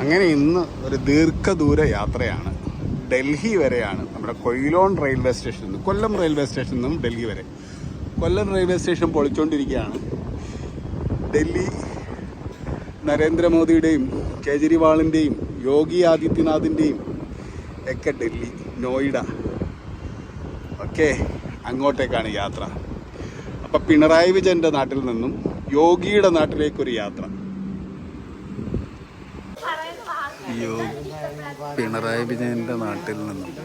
അങ്ങനെ ഇന്ന് ഒരു ദീർഘദൂര യാത്രയാണ്. ഡൽഹി വരെയാണ് നമ്മുടെ കൊയിലോൺ റെയിൽവേ സ്റ്റേഷനിൽ നിന്ന് കൊല്ലം റെയിൽവേ സ്റ്റേഷനിൽ നിന്നും ഡൽഹി വരെ. കൊല്ലം റെയിൽവേ സ്റ്റേഷൻ പൊളിച്ചുകൊണ്ടിരിക്കുകയാണ് ഡൽഹി നരേന്ദ്രമോദിയുടെയും കേജ്രിവാളിന്റെയും യോഗി ആദിത്യനാഥിന്റെയും ഒക്കെ ഡൽഹി നോയിഡ. ഒക്കെ അങ്ങോട്ടേക്കാണ് യാത്ര. അപ്പം പിണറായി വിജയന്റെ നാട്ടിൽ നിന്നും യോഗിയുടെ നാട്ടിലേക്കൊരു യാത്ര. യോ- പിണറായി വിജയന്റെ നാട്ടിൽ നിന്നും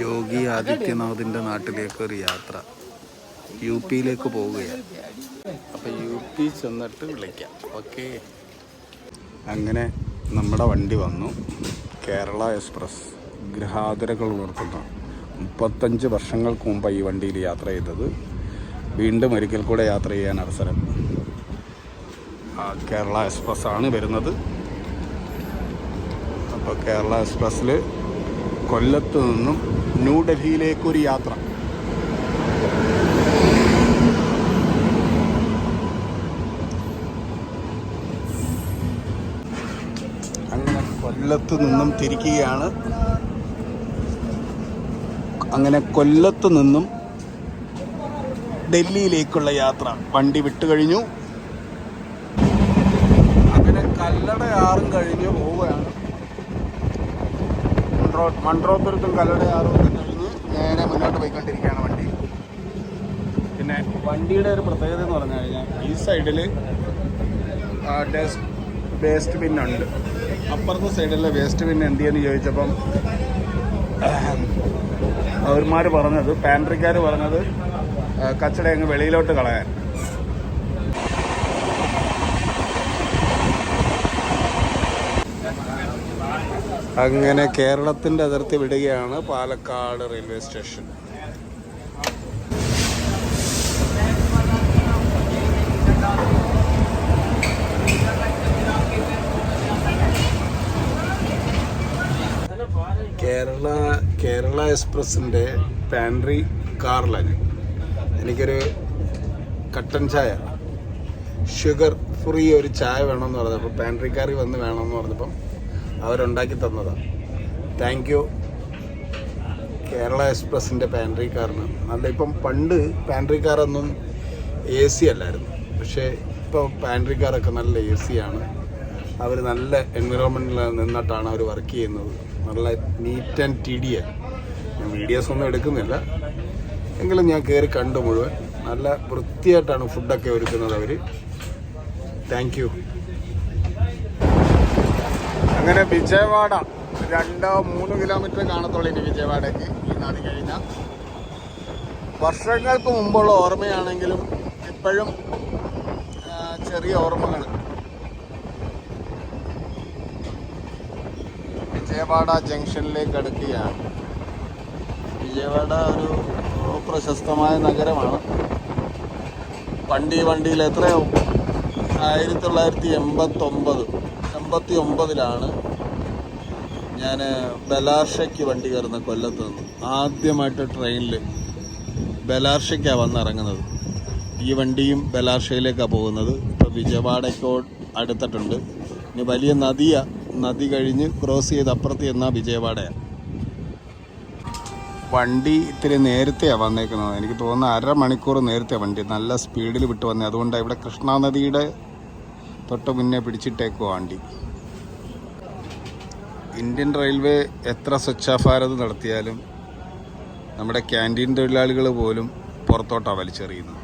യോഗി ആദിത്യനാഥിന്റെ നാട്ടിലേക്ക് ഒരു യാത്ര. യു പിയിലേക്ക് പോവുകയാണ്. അപ്പം യു പി ചെന്നിട്ട് വിളിക്കാം. ഓക്കെ. അങ്ങനെ നമ്മുടെ വണ്ടി വന്നു. കേരള എക്സ്പ്രസ് ഗൃഹാതിരകൾ ഉണർത്തുന്ന മുപ്പത്തഞ്ച് വർഷങ്ങൾക്ക് മുമ്പ് ഈ വണ്ടിയിൽ യാത്ര ചെയ്തത്. വീണ്ടും ഒരിക്കൽ കൂടെ യാത്ര ചെയ്യാൻ അവസരം. കേരള എക്സ്പ്രസ് ആണ് വരുന്നത്. അപ്പോൾ കേരള എക്സ്പ്രസ്സിൽ കൊല്ലത്ത് നിന്നും ന്യൂഡൽഹിയിലേക്കൊരു യാത്ര. അങ്ങനെ കൊല്ലത്ത് നിന്നും തിരിക്കുകയാണ്. അങ്ങനെ കൊല്ലത്ത് നിന്നും ഡൽഹിയിലേക്കുള്ള യാത്ര. വണ്ടി വിട്ടു കഴിഞ്ഞു. അങ്ങനെ കല്ലടയാറും കഴിഞ്ഞ് പോവുകയാണ്. മൺട്രോ മൺറോപ്പുരത്തും കല്ലടയാറും ഒക്കെ കഴിഞ്ഞ് നേരെ മുന്നോട്ട് പോയിക്കൊണ്ടിരിക്കുകയാണ് വണ്ടി. പിന്നെ വണ്ടിയുടെ ഒരു പ്രത്യേകത എന്ന് പറഞ്ഞു കഴിഞ്ഞാൽ ഈ സൈഡിൽ വേസ്റ്റ് ബിൻ ഉണ്ട്. അപ്പുറത്തെ സൈഡിലെ വേസ്റ്റ് ബിൻ എന്ത് ചെയ്യുന്നു ചോദിച്ചപ്പം അവന്മാർ പറഞ്ഞത് പാൻട്രിക്കാർ പറഞ്ഞത് കച്ചട അങ്ങ് വെളിയിലോട്ട് കളയാൻ. അങ്ങനെ കേരളത്തിന്റെ അതിർത്തി വിടുകയാണ് പാലക്കാട് റെയിൽവേ സ്റ്റേഷൻ. കേരള കേരള എക്സ്പ്രസിന്റെ പാൻട്രി കാറിലാണ് എനിക്കൊരു കട്ടൻ ചായ ഷുഗർ ഫ്രീ ഒരു ചായ വേണമെന്ന് പറഞ്ഞപ്പോൾ പാൻട്രി കാറി വന്ന് വേണമെന്ന് പറഞ്ഞപ്പം അവരുണ്ടാക്കി തന്നതാണ് താങ്ക് യു കേരള എക്സ്പ്രസിന്റെ പാൻട്രി കാറിന് നല്ല ഇപ്പം പണ്ട് പാൻട്രി കാറൊന്നും എ സി അല്ലായിരുന്നു. പക്ഷേ ഇപ്പോൾ പാൻട്രി കാറൊക്കെ നല്ല എ ആണ്. അവർ നല്ല എൻവിറോൺമെന്റിൽ നിന്നിട്ടാണ് അവർ വർക്ക് ചെയ്യുന്നത്. നല്ല നീറ്റ് ആൻഡ് ടി ഡി ഞാൻ വീഡിയോസ് ഒന്നും എടുക്കുന്നില്ല. എങ്കിലും ഞാൻ കയറി കണ്ടു മുഴുവൻ. നല്ല വൃത്തിയായിട്ടാണ് ഫുഡൊക്കെ ഒരുക്കുന്നത് അവർ താങ്ക് യു അങ്ങനെ വിജയവാഡ രണ്ടോ മൂന്ന് കിലോമീറ്റർ കാണത്തുള്ളൂ ഇനി വിജയവാഡയ്ക്ക്. ഈ നദി കഴിഞ്ഞാൽ വർഷങ്ങൾക്ക് മുമ്പുള്ള ഓർമ്മയാണെങ്കിലും ഇപ്പോഴും ചെറിയ ഓർമ്മകൾ. വിജയവാഡ ജംഗ്ഷനിലേക്ക് അടുക്കുകയാണ്. വിജയവാഡ ഒരു പ്രശസ്തമായ നഗരമാണ്. വണ്ടി വണ്ടിയിൽ എത്രയോ ആയിരത്തി തൊള്ളായിരത്തി എൺപത്തൊമ്പത്. എൺപത്തി ഒമ്പതിലാണ് ഞാൻ ബലാർഷയ്ക്ക് വണ്ടി കയറുന്ന കൊല്ലത്ത് നിന്ന് ആദ്യമായിട്ട് ട്രെയിനിൽ ബലാർഷയ്ക്കാണ് വന്നിറങ്ങുന്നത്. ഈ വണ്ടിയും ബലാർഷയിലേക്കാണ് പോകുന്നത്. ഇപ്പോൾ വിജയവാഡയ്ക്കോ അടുത്തിട്ടുണ്ട്. ഇനി വലിയ നദിയാണ് നദി കഴിഞ്ഞ് ക്രോസ് ചെയ്ത് അപ്പുറത്ത് ചെന്നാൽ വിജയവാഡയാണ് വണ്ടി ഇത്തിരി നേരത്തെയാണ് വന്നേക്കുന്നത്. എനിക്ക് തോന്നുന്നു അരമണിക്കൂർ നേരത്തെ വണ്ടി. നല്ല സ്പീഡിൽ വിട്ട് വന്നത് അതുകൊണ്ടാണ് ഇവിടെ കൃഷ്ണാനദിയുടെ തൊട്ട് മുന്നേ പിടിച്ചിട്ടേക്കോ വണ്ടി. ഇന്ത്യൻ റെയിൽവേ എത്ര സ്വച്ഛഭാരത് നടത്തിയാലും നമ്മുടെ ക്യാന്റീൻ തൊഴിലാളികൾ പോലും പുറത്തോട്ടാണ് വലിച്ചെറിയുന്നത്.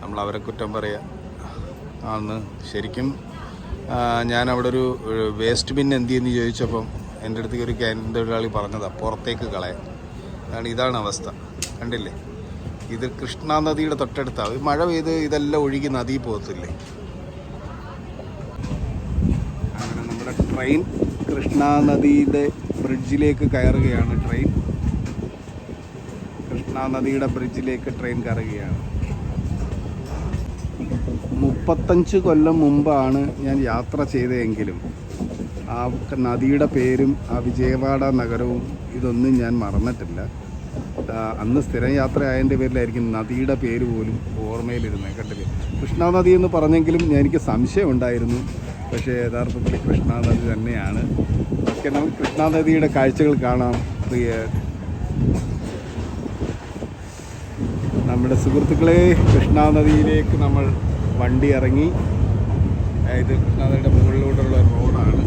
നമ്മൾ അവരെ കുറ്റം പറയുക ആണെന്ന് ശരിക്കും ഞാൻ അവിടെ ഒരു വേസ്റ്റ് ബിൻ എന്ത് ചെയ്യുന്നു ചോദിച്ചപ്പം എന്റെ അടുത്തേക്ക് ഒരു ക്യാന്റീൻ തൊഴിലാളി പറഞ്ഞതാണ് പുറത്തേക്ക് കളയാൻ. അതാണ് ഇതാണ് അവസ്ഥ. കണ്ടില്ലേ? ഇത് കൃഷ്ണ നദിയുടെ തൊട്ടടുത്താണ് മഴ പെയ്ത് ഇതെല്ലാം ഒഴുകി നദി പോകത്തില്ലേ അങ്ങനെ നമ്മുടെ ട്രെയിൻ കൃഷ്ണ നദിയുടെ ബ്രിഡ്ജിലേക്ക് കയറുകയാണ് ട്രെയിൻ. കൃഷ്ണാനദിയുടെ ബ്രിഡ്ജിലേക്ക് ട്രെയിൻ കയറുകയാണ്. മുപ്പത്തഞ്ച് കൊല്ലം മുമ്പാണ് ഞാൻ യാത്ര ചെയ്തതെങ്കിലും ആ നദിയുടെ പേരും ആ വിജയവാഡ നഗരവും ഇതൊന്നും ഞാൻ മറന്നിട്ടില്ല. അന്ന് സ്ഥിരം യാത്ര ആയതിന്റെ പേരിലായിരിക്കും നദിയുടെ പേര് പോലും ഓർമ്മയിലിരുന്നത്. കണ്ടില്ലേ? കൃഷ്ണ എന്ന് പറഞ്ഞെങ്കിലും എനിക്ക് സംശയം ഉണ്ടായിരുന്നു പക്ഷേ യഥാർത്ഥത്തിൽ കൃഷ്ണാനദി തന്നെയാണ്. ഓക്കെ നമുക്ക് കൃഷ്ണാനദിയുടെ കാഴ്ചകൾ കാണാം പ്രിയ. നമ്മുടെ സുഹൃത്തുക്കളെ കൃഷ്ണാനദിയിലേക്ക് നമ്മൾ വണ്ടി ഇറങ്ങി. അതായത് കൃഷ്ണാനദിയുടെ മുകളിലൂടെയുള്ള റോഡാണ്.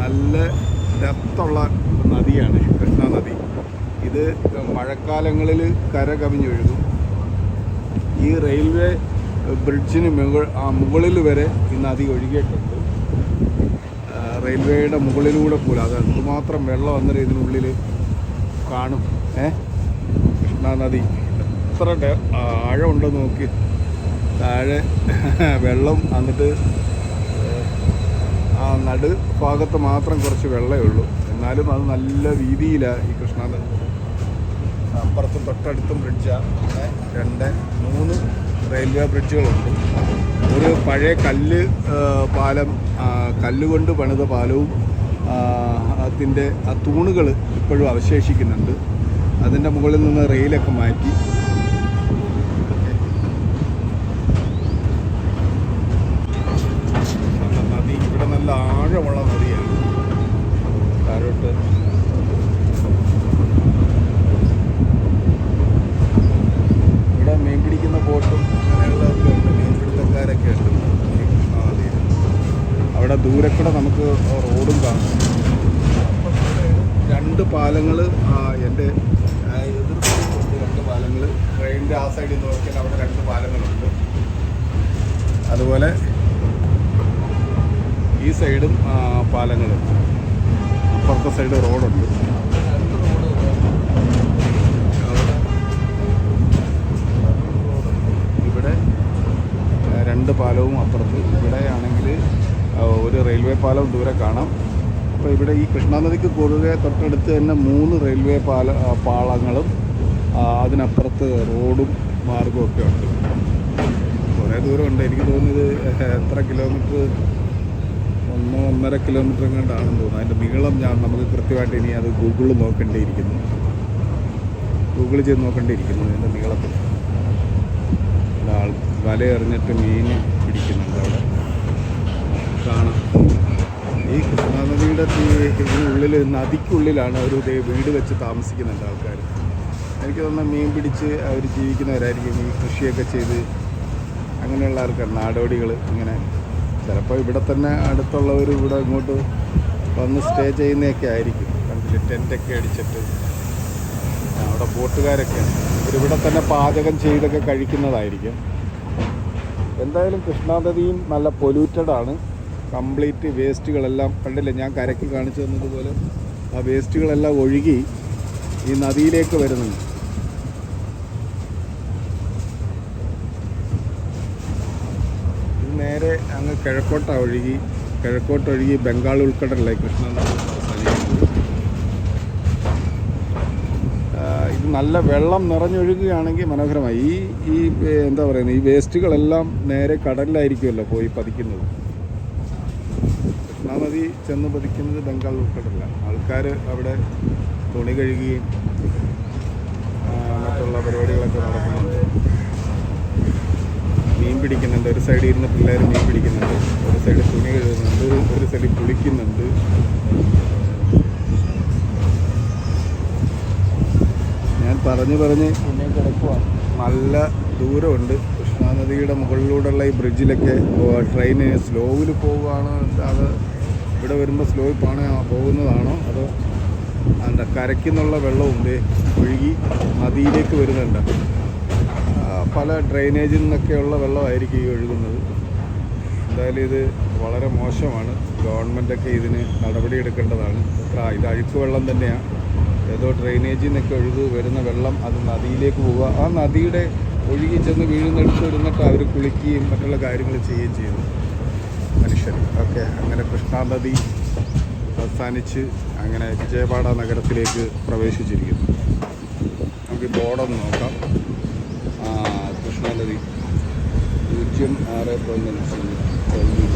നല്ല ഡെപ്തുള്ള നദിയാണ് കൃഷ്ണാനദി. ഇത് മഴക്കാലങ്ങളിൽ കര കവിഞ്ഞൊഴുകും. ഈ റെയിൽവേ ബ്രിഡ്ജിന് മുകൾ മുകളിൽ വരെ ഇന്ന് നദി ഒഴുകിയിട്ടുണ്ട്. റെയിൽവേയുടെ മുകളിലൂടെ പോലും അത് എന്തുമാത്രം വെള്ളം അന്നേരം ഇതിനുള്ളിൽ കാണും ഏ? കൃഷ്ണ നദി എത്ര ആഴമുണ്ടെന്ന് നോക്കി. താഴെ വെള്ളം എന്നിട്ട് ആ നടു ഭാഗത്ത് മാത്രം കുറച്ച് വെള്ളമേ ഉള്ളൂ. എന്നാലും അത് നല്ല രീതിയിലാണ് ഈ കൃഷ്ണ അപ്പുറത്തും തൊട്ടടുത്തും ബ്രിഡ്ജാണ് രണ്ട് മൂന്ന് റെയിൽവേ ബ്രിഡ്ജുകളുണ്ട്. ഒരു പഴയ കല്ല് പാലം കല്ലുകൊണ്ട് പണിത പാലവും അതിന്റെ ആ തൂണുകൾ ഇപ്പോഴും അവശേഷിക്കുന്നുണ്ട്. അതിന്റെ മുകളിൽ നിന്ന് റെയിലൊക്കെ മാറ്റി നല്ല നദി ഇവിടെ നല്ല ആഴമുള്ള നദിയാണ് താഴോട്ട് ഇവിടെ മീൻ പിടിക്കുന്ന ബോട്ടും അങ്ങനെയുള്ളതൊക്കെ ഉണ്ട് മീൻപിടുത്തക്കാരൊക്കെ ഉണ്ട് ഈ കൃഷ്ണാനദിയിൽ അവിടെ ദൂരെ കൂടെ നമുക്ക് റോഡും കാണാം. രണ്ട് പാലങ്ങൾ എന്റെ എതിർ രണ്ട് പാലങ്ങൾ ട്രെയിനിന്റെ ആ സൈഡിൽ നോക്കിയാൽ അവിടെ രണ്ട് പാലങ്ങളുണ്ട്. അതുപോലെ ഈ സൈഡും പാലങ്ങൾ അപ്പുറത്തെ സൈഡ് റോഡുണ്ട്. ഇവിടെ രണ്ട് പാലവും അപ്പുറത്ത്. ഇവിടെ ആണെങ്കിൽ ഒരു റെയിൽവേ പാലം ദൂരെ കാണാം. അപ്പോൾ ഇവിടെ ഈ കൃഷ്ണാനദിക്ക് കുറുകെ തൊട്ടടുത്ത് തന്നെ മൂന്ന് റെയിൽവേ പാല പാളങ്ങളും അതിനപ്പുറത്ത് റോഡും മാർഗവും ഒക്കെ ഉണ്ട്. കുറേ ദൂരമുണ്ട് എനിക്ക് തോന്നുന്നത് എത്ര കിലോമീറ്റർ? ഒന്ന് ഒന്നര കിലോമീറ്റർ എങ്ങാണ്ടാണെന്ന് തോന്നുന്നു. അതിന്റെ നീളം ഞാൻ നമുക്ക് കൃത്യമായിട്ട് ഇനി അത് ഗൂഗിളിൽ നോക്കേണ്ടിയിരിക്കുന്നു. ഗൂഗിൾ ചെയ്ത് നോക്കേണ്ടിയിരിക്കുന്നു അതിന്റെ നീളത്തിൽ ആൾ വല എറിഞ്ഞിട്ട് മീൻ പിടിക്കുന്നുണ്ട് അവിടെ. കാണാം. ഈ കൃഷ്ണാനദിയുടെ ഉള്ളിൽ നദിക്കുള്ളിലാണ് അവർ വീട് വെച്ച് താമസിക്കുന്നുണ്ട് ആൾക്കാർ എനിക്ക് തോന്നുന്നു മീൻ പിടിച്ച് അവർ ജീവിക്കുന്നവരായിരിക്കും ഈ കൃഷിയൊക്കെ ചെയ്ത് അങ്ങനെയുള്ള ആൾക്കാർ നാടോടികൾ ഇങ്ങനെ. ചിലപ്പോൾ ഇവിടെ തന്നെ അടുത്തുള്ളവർ ഇവിടെ ഇങ്ങോട്ട് വന്ന് സ്റ്റേ ചെയ്യുന്നതൊക്കെ ആയിരിക്കും. കണ്ടില്ല ടെന്റൊക്കെ അടിച്ചിട്ട്. അവിടെ ബോട്ടുകാരൊക്കെ. ഇവരിവിടെ തന്നെ പാചകം ചെയ്തൊക്കെ കഴിക്കുന്നതായിരിക്കും. എന്തായാലും കൃഷ്ണാനദിയും നല്ല പൊല്യൂറ്റഡാണ് കംപ്ലീറ്റ് വേസ്റ്റുകളെല്ലാം കണ്ടില്ലേ ഞാൻ കരയ്ക്ക് കാണിച്ചു തന്നതുപോലെ ആ വേസ്റ്റുകളെല്ലാം ഒഴുകി ഈ നദിയിലേക്ക് വരുന്നുണ്ട്. ഇത് നേരെ അങ്ങ് കിഴക്കോട്ട ഒഴുകി കിഴക്കോട്ടൊഴുകി ബംഗാൾ ഉൾക്കടലിലേക്ക് കൃഷ്ണ ഇത് നല്ല വെള്ളം നിറഞ്ഞൊഴുകുകയാണെങ്കിൽ മനോഹരമായി. ഈ ഈ എന്താ പറയുന്നത് ഈ വേസ്റ്റുകളെല്ലാം നേരെ കടലിലായിരിക്കുമല്ലോ പോയി പതിക്കുന്നത്. കൃഷ്ണാനദി ചെന്ന് പതിക്കുന്നത് ബംഗാൾ ഉൾക്കടലിലാണ് ആൾക്കാർ അവിടെ തുണി കഴുകുകയും മറ്റുള്ള പരിപാടികളൊക്കെ നടക്കുന്നുണ്ട്. മീൻ പിടിക്കുന്നുണ്ട്. ഒരു സൈഡിൽ ഇരുന്ന് പിള്ളേർ മീൻ പിടിക്കുന്നുണ്ട്. ഒരു സൈഡിൽ തുണി കഴുകുന്നുണ്ട്. ഒരു- സൈഡിൽ കുളിക്കുന്നുണ്ട്. ഞാൻ പറഞ്ഞു പറഞ്ഞ് നല്ല ദൂരമുണ്ട്. കൃഷ്ണാനദിയുടെ മുകളിലൂടെയുള്ള ഈ ബ്രിഡ്ജിലൊക്കെ ട്രെയിന് സ്ലോവിൽ പോവുകയാണ്. അത് ഇവിടെ വരുമ്പോൾ സ്ലോപ്പാണ് പോണ പോകുന്നതാണോ? അതോ അതിന്റെ കരയ്ക്കുന്നുള്ള വെള്ളവും ഒഴുകി നദിയിലേക്ക് വരുന്നുണ്ട്. പല ഡ്രെയിനേജിൽ നിന്നൊക്കെയുള്ള വെള്ളമായിരിക്കും ഈ ഒഴുകുന്നത്. എന്തായാലും ഇത് വളരെ മോശമാണ്. ഗവൺമെന്റൊക്കെ ഇതിന് നടപടിയെടുക്കേണ്ടതാണ് എത്ര ഇത് അഴുക്ക് വെള്ളം തന്നെയാണ് ഏതോ ഡ്രെയിനേജിൽ നിന്നൊക്കെ ഒഴുകി വരുന്ന വെള്ളം അത് നദിയിലേക്ക് പോവുക. ആ നദിയുടെ ഒഴുകി ചെന്ന് വീഴുന്നെടുത്ത് വരുന്നിട്ട് അവർ കുളിക്കുകയും മറ്റുള്ള കാര്യങ്ങൾ ചെയ്യുകയും ചെയ്യുന്നു. മനുഷ്യർ ഓക്കെ അങ്ങനെ കൃഷ്ണാനദി അവസാനിച്ച് അങ്ങനെ വിജയവാഡ നഗരത്തിലേക്ക് പ്രവേശിച്ചിരിക്കുന്നു. നമുക്ക് ബോർഡൊന്ന് നോക്കാം. കൃഷ്ണാനദി പൂജ്യം ആറ് പതിനഞ്ച് അഞ്ച്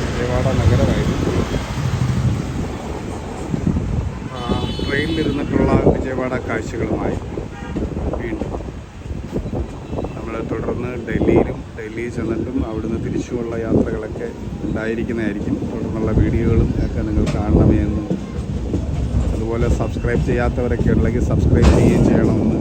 വിജയവാഡ നഗരമായിരുന്നു. ട്രെയിനിലിരുന്നിട്ടുള്ള വിജയവാഡ കാഴ്ചകളുമായി തുടർന്ന് ഡൽഹിയിലും ഡൽഹിയിൽ ചെന്നിട്ടും അവിടുന്ന് തിരിച്ചുമുള്ള യാത്രകളൊക്കെ ഉണ്ടായിരിക്കുന്നതായിരിക്കും. തുടർന്നുള്ള വീഡിയോകളും ഒക്കെ നിങ്ങൾ കാണണമെന്നും അതുപോലെ സബ്സ്ക്രൈബ് ചെയ്യാത്തവരൊക്കെ ഉണ്ടെങ്കിൽ സബ്സ്ക്രൈബ് ചെയ്യുകയും ചെയ്യണമെന്ന്